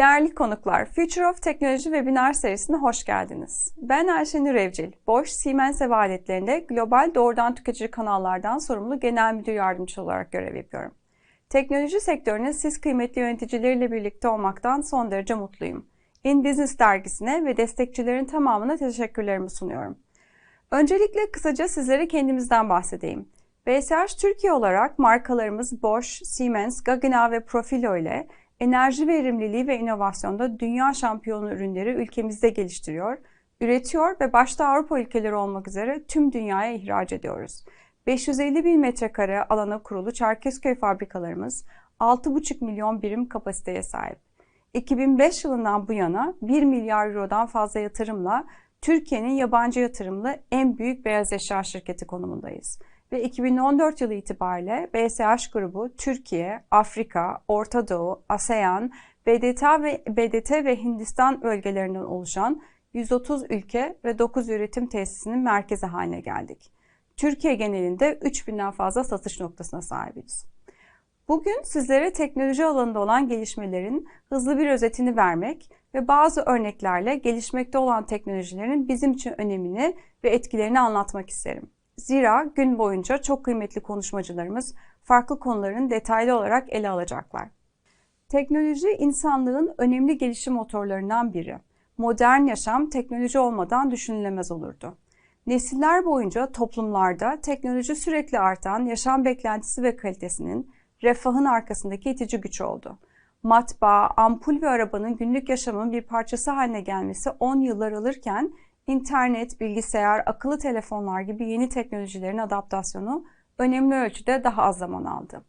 Değerli konuklar, Future of Technology webinar serisine hoş geldiniz. Ben Ayşenur Evcil, Bosch, Siemens Ev Aletlerinde global doğrudan tüketici kanallardan sorumlu genel müdür yardımcısı olarak görev yapıyorum. Teknoloji sektörüne siz kıymetli yöneticileriyle birlikte olmaktan son derece mutluyum. In Business dergisine ve destekçilerin tamamına teşekkürlerimi sunuyorum. Öncelikle kısaca sizlere kendimizden bahsedeyim. BSH Türkiye olarak markalarımız Bosch, Siemens, Gaggenau ve Profilo ile enerji verimliliği ve inovasyonda dünya şampiyonu ürünleri ülkemizde geliştiriyor, üretiyor ve başta Avrupa ülkeleri olmak üzere tüm dünyaya ihraç ediyoruz. 550 bin metrekare alana kurulu Çerkezköy fabrikalarımız 6,5 milyon birim kapasiteye sahip. 2005 yılından bu yana 1 milyar eurodan fazla yatırımla Türkiye'nin yabancı yatırımlı en büyük beyaz eşya şirketi konumundayız ve 2014 yılı itibariyle BSH grubu Türkiye, Afrika, Orta Doğu, ASEAN, BDT ve BDT ve Hindistan bölgelerinden oluşan 130 ülke ve 9 üretim tesisinin merkezi haline geldik. Türkiye genelinde 3000'den fazla satış noktasına sahibiz. Bugün sizlere teknoloji alanında olan gelişmelerin hızlı bir özetini vermek ve bazı örneklerle gelişmekte olan teknolojilerin bizim için önemini ve etkilerini anlatmak isterim. Zira gün boyunca çok kıymetli konuşmacılarımız farklı konuların detaylı olarak ele alacaklar. Teknoloji insanlığın önemli gelişim motorlarından biri. Modern yaşam teknoloji olmadan düşünülemez olurdu. Nesiller boyunca toplumlarda teknoloji sürekli artan yaşam beklentisi ve kalitesinin refahın arkasındaki itici güç oldu. Matbaa, ampul ve arabanın günlük yaşamın bir parçası haline gelmesi 10 yıllar alırken internet, bilgisayar, akıllı telefonlar gibi yeni teknolojilerin adaptasyonu önemli ölçüde daha az zaman aldı.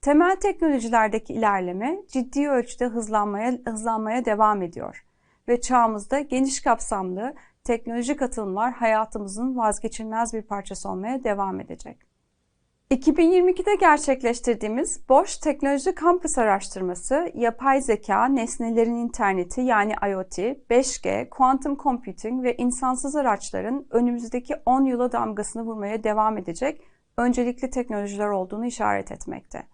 Temel teknolojilerdeki ilerleme ciddi ölçüde hızlanmaya, hızlanmaya devam ediyor ve çağımızda geniş kapsamlı teknolojik atılımlar hayatımızın vazgeçilmez bir parçası olmaya devam edecek. 2022'de gerçekleştirdiğimiz Bosch Teknoloji Kampüs araştırması, yapay zeka, nesnelerin interneti yani IoT, 5G, quantum computing ve insansız araçların önümüzdeki 10 yıla damgasını vurmaya devam edecek öncelikli teknolojiler olduğunu işaret etmekte.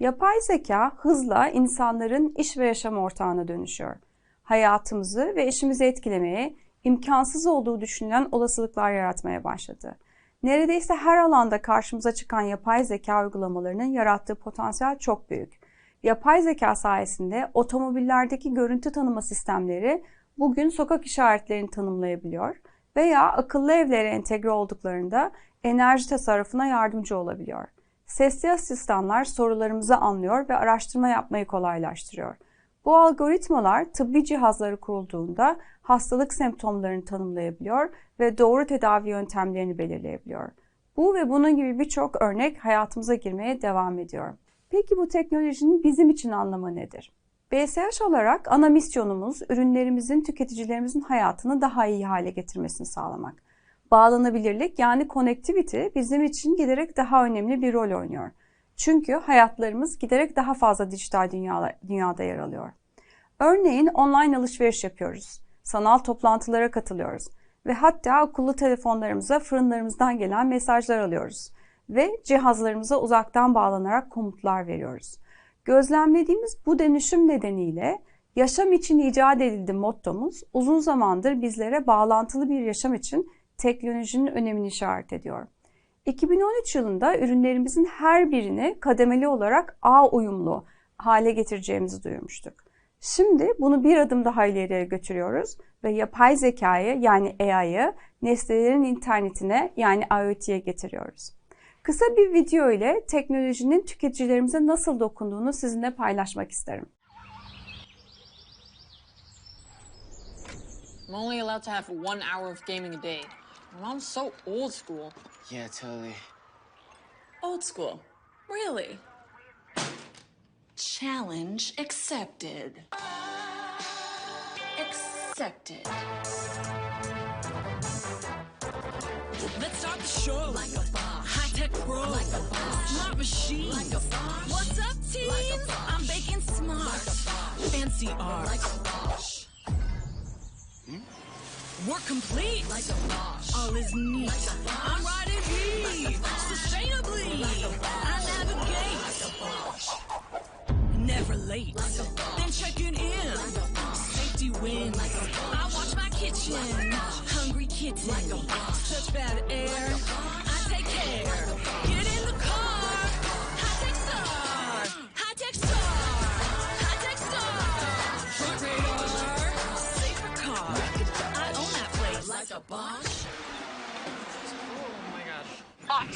Yapay zeka hızla insanların iş ve yaşam ortağına dönüşüyor. Hayatımızı ve işimizi etkilemeye, imkansız olduğu düşünülen olasılıklar yaratmaya başladı neredeyse her alanda karşımıza çıkan yapay zeka uygulamalarının yarattığı potansiyel çok büyük. Yapay zeka sayesinde otomobillerdeki görüntü tanıma sistemleri bugün sokak işaretlerini tanımlayabiliyor veya akıllı evlere entegre olduklarında enerji tasarrufuna yardımcı olabiliyor. Sesli asistanlar sorularımızı anlıyor ve araştırma yapmayı kolaylaştırıyor. Bu algoritmalar tıbbi cihazları kurulduğunda hastalık semptomlarını tanımlayabiliyor ve doğru tedavi yöntemlerini belirleyebiliyor. Bu ve bunun gibi birçok örnek hayatımıza girmeye devam ediyor. Peki bu teknolojinin bizim için anlamı nedir? BSH olarak ana misyonumuz ürünlerimizin tüketicilerimizin hayatını daha iyi hale getirmesini sağlamak. Bağlanabilirlik yani connectivity bizim için giderek daha önemli bir rol oynuyor. Çünkü hayatlarımız giderek daha fazla dijital dünyada, dünyada yer alıyor. Örneğin online alışveriş yapıyoruz. Sanal toplantılara katılıyoruz ve hatta akıllı telefonlarımıza fırınlarımızdan gelen mesajlar alıyoruz ve cihazlarımıza uzaktan bağlanarak komutlar veriyoruz. Gözlemlediğimiz bu dönüşüm nedeniyle yaşam için icat edildi mottomuz uzun zamandır bizlere bağlantılı bir yaşam için teknolojinin önemini işaret ediyor. 2013 yılında ürünlerimizin her birini kademeli olarak ağ uyumlu hale getireceğimizi duyurmuştuk. Şimdi bunu bir adım daha ileriye götürüyoruz ve yapay zekayı yani AI'yı nesnelerin internetine yani IoT'ye getiriyoruz. Kısa bir video ile teknolojinin tüketicilerimize nasıl dokunduğunu sizinle paylaşmak isterim. I'm only allowed to have one hour of gaming a day. Mom's so old school. Yeah, totally. Old school. Really? Challenge accepted. Accepted. Let's start the show. Like a Bosch. High tech pro. Like a Bosch. Smart machine. Like a Bosch. What's up, teens? Like I'm baking smart. Like Fancy art. Like a Bosch. Hmm? We're complete. Like a Bosch. All is neat. I'm riding deep, sustainably. I navigate, never late. Then checking in, safety wins. I watch my kitchen, hungry kitten. Such bad air, I take care. Get in the car, high tech star, high tech star, high tech star. Radar, safer car. I own that place like a boss. Tech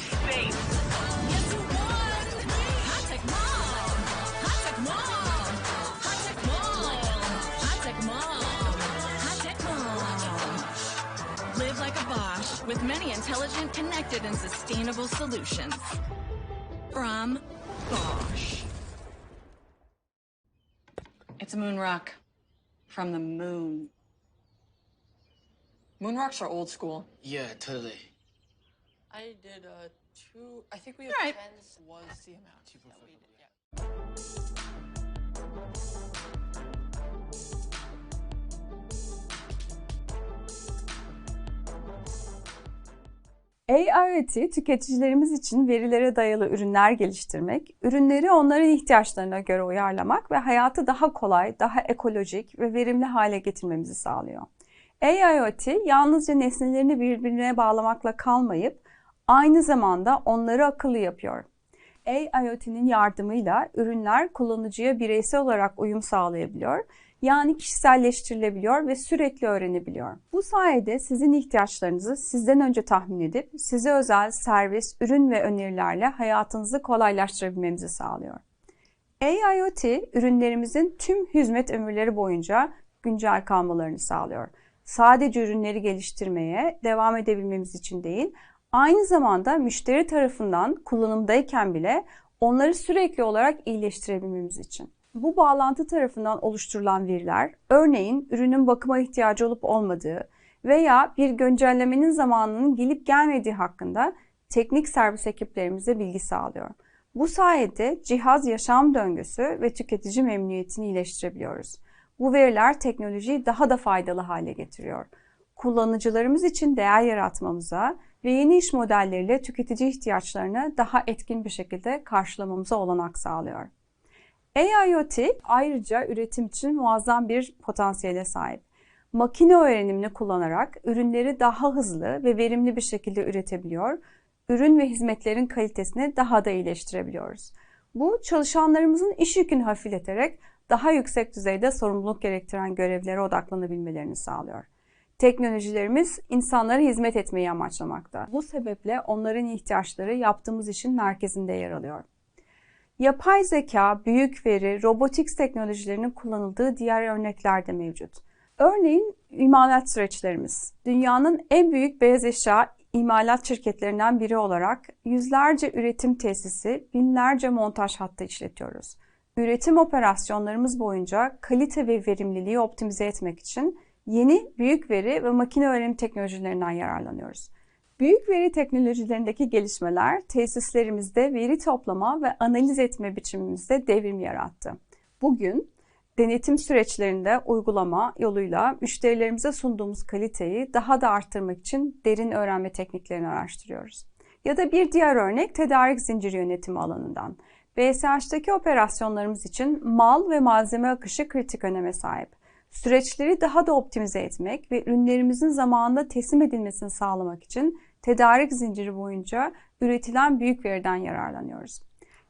Mom. Live like a Bosch with many intelligent, connected, and sustainable solutions. From Bosch. It's a moon rock from the moon. Moon rocks are old school. Yeah, totally. I did uh two. I think we have right. tens was the amount that we did. Yeah. AIoT, tüketicilerimiz için verilere dayalı ürünler geliştirmek, ürünleri onların ihtiyaçlarına göre uyarlamak ve hayatı daha kolay, daha ekolojik ve verimli hale getirmemizi sağlıyor. AIoT, yalnızca nesnelerini birbirine bağlamakla kalmayıp, aynı zamanda onları akıllı yapıyor. AIoT'nin yardımıyla ürünler kullanıcıya bireysel olarak uyum sağlayabiliyor, yani kişiselleştirilebiliyor ve sürekli öğrenebiliyor. Bu sayede sizin ihtiyaçlarınızı sizden önce tahmin edip size özel servis, ürün ve önerilerle hayatınızı kolaylaştırabilmemizi sağlıyor. AIoT, ürünlerimizin tüm hizmet ömürleri boyunca güncel kalmalarını sağlıyor. Sadece ürünleri geliştirmeye devam edebilmemiz için değil, aynı zamanda müşteri tarafından kullanımdayken bile onları sürekli olarak iyileştirebilmemiz için. Bu bağlantı tarafından oluşturulan veriler, örneğin ürünün bakıma ihtiyacı olup olmadığı veya bir güncellemenin zamanının gelip gelmediği hakkında teknik servis ekiplerimize bilgi sağlıyor. Bu sayede cihaz yaşam döngüsü ve tüketici memnuniyetini iyileştirebiliyoruz. Bu veriler teknolojiyi daha da faydalı hale getiriyor. Kullanıcılarımız için değer yaratmamıza ve yeni iş modelleriyle tüketici ihtiyaçlarını daha etkin bir şekilde karşılamamıza olanak sağlıyor. AIoT ayrıca üretim için muazzam bir potansiyele sahip. Makine öğrenimini kullanarak ürünleri daha hızlı ve verimli bir şekilde üretebiliyor, ürün ve hizmetlerin kalitesini daha da iyileştirebiliyoruz. Bu çalışanlarımızın iş yükünü hafifleterek daha yüksek düzeyde sorumluluk gerektiren görevlere odaklanabilmelerini sağlıyor. Teknolojilerimiz insanlara hizmet etmeyi amaçlamakta. Bu sebeple onların ihtiyaçları yaptığımız işin merkezinde yer alıyor. Yapay zeka, büyük veri, robotiks teknolojilerinin kullanıldığı diğer örnekler de mevcut. Örneğin imalat süreçlerimiz. Dünyanın en büyük beyaz eşya imalat şirketlerinden biri olarak yüzlerce üretim tesisi, binlerce montaj hattı işletiyoruz. Üretim operasyonlarımız boyunca kalite ve verimliliği optimize etmek için yeni büyük veri ve makine öğrenim teknolojilerinden yararlanıyoruz. Büyük veri teknolojilerindeki gelişmeler tesislerimizde veri toplama ve analiz etme biçimimizde devrim yarattı. Bugün denetim süreçlerinde uygulama yoluyla müşterilerimize sunduğumuz kaliteyi daha da arttırmak için derin öğrenme tekniklerini araştırıyoruz. Ya da bir diğer örnek tedarik zinciri yönetimi alanından. BSH'taki operasyonlarımız için mal ve malzeme akışı kritik öneme sahip. Süreçleri daha da optimize etmek ve ürünlerimizin zamanında teslim edilmesini sağlamak için tedarik zinciri boyunca üretilen büyük veriden yararlanıyoruz.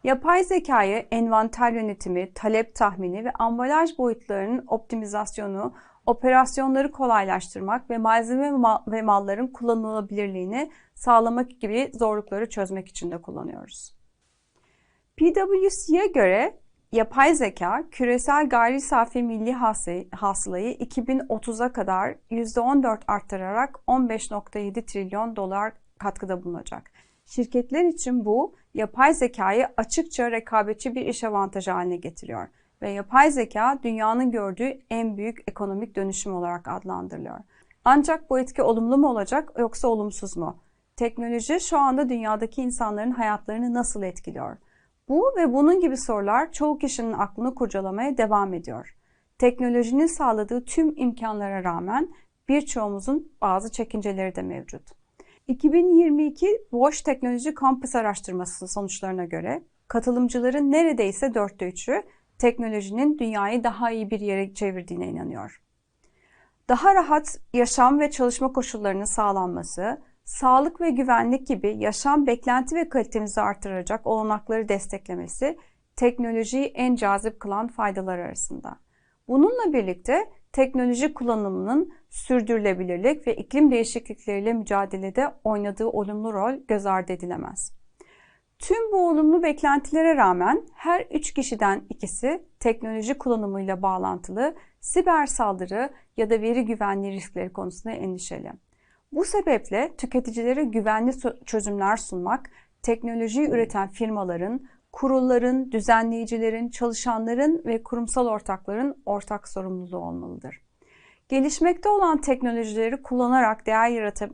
Yapay zekayı envanter yönetimi, talep tahmini ve ambalaj boyutlarının optimizasyonu, operasyonları kolaylaştırmak ve malzeme ve malların kullanılabilirliğini sağlamak gibi zorlukları çözmek için de kullanıyoruz. PwC'ye göre yapay zeka küresel gayri safi milli hasılayı 2030'a kadar %14 arttırarak 15.7 trilyon dolar katkıda bulunacak. Şirketler için bu yapay zekayı açıkça rekabetçi bir iş avantajı haline getiriyor ve yapay zeka dünyanın gördüğü en büyük ekonomik dönüşüm olarak adlandırılıyor. Ancak bu etki olumlu mu olacak yoksa olumsuz mu? Teknoloji şu anda dünyadaki insanların hayatlarını nasıl etkiliyor? Bu ve bunun gibi sorular çoğu kişinin aklını kurcalamaya devam ediyor. Teknolojinin sağladığı tüm imkanlara rağmen birçoğumuzun bazı çekinceleri de mevcut. 2022 Bosch Teknoloji Kampüs Araştırması sonuçlarına göre katılımcıların neredeyse dörtte üçü teknolojinin dünyayı daha iyi bir yere çevirdiğine inanıyor. Daha rahat yaşam ve çalışma koşullarının sağlanması, sağlık ve güvenlik gibi yaşam beklenti ve kalitemizi artıracak olanakları desteklemesi teknolojiyi en cazip kılan faydalar arasında. Bununla birlikte teknoloji kullanımının sürdürülebilirlik ve iklim değişiklikleriyle mücadelede oynadığı olumlu rol göz ardı edilemez. Tüm bu olumlu beklentilere rağmen her üç kişiden ikisi teknoloji kullanımıyla bağlantılı siber saldırı ya da veri güvenliği riskleri konusunda endişeli. Bu sebeple tüketicilere güvenli çözümler sunmak, teknolojiyi üreten firmaların, kurulların, düzenleyicilerin, çalışanların ve kurumsal ortakların ortak sorumluluğu olmalıdır. Gelişmekte olan teknolojileri kullanarak değer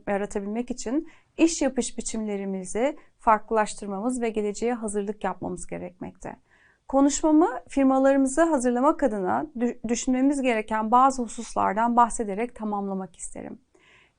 yaratabilmek için iş yapış biçimlerimizi farklılaştırmamız ve geleceğe hazırlık yapmamız gerekmekte. Konuşmamı firmalarımızı hazırlamak adına düşünmemiz gereken bazı hususlardan bahsederek tamamlamak isterim.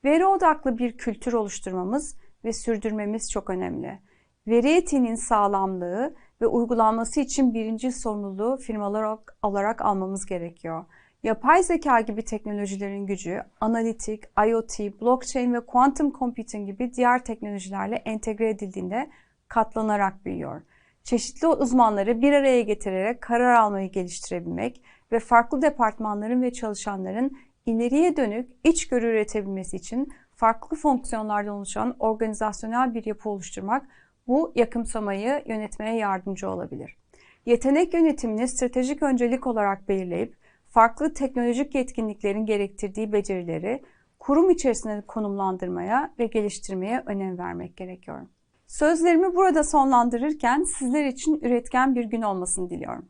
Veri odaklı bir kültür oluşturmamız ve sürdürmemiz çok önemli. Veri etiğinin sağlamlığı ve uygulanması için birinci sorumluluğu firmalar olarak almamız gerekiyor. Yapay zeka gibi teknolojilerin gücü, analitik, IoT, blockchain ve quantum computing gibi diğer teknolojilerle entegre edildiğinde katlanarak büyüyor. Çeşitli uzmanları bir araya getirerek karar almayı geliştirebilmek ve farklı departmanların ve çalışanların ileriye dönük içgörü üretebilmesi için farklı fonksiyonlardan oluşan organizasyonel bir yapı oluşturmak bu yakımsamayı yönetmeye yardımcı olabilir. Yetenek yönetimini stratejik öncelik olarak belirleyip farklı teknolojik yetkinliklerin gerektirdiği becerileri kurum içerisinde konumlandırmaya ve geliştirmeye önem vermek gerekiyor. Sözlerimi burada sonlandırırken sizler için üretken bir gün olmasını diliyorum.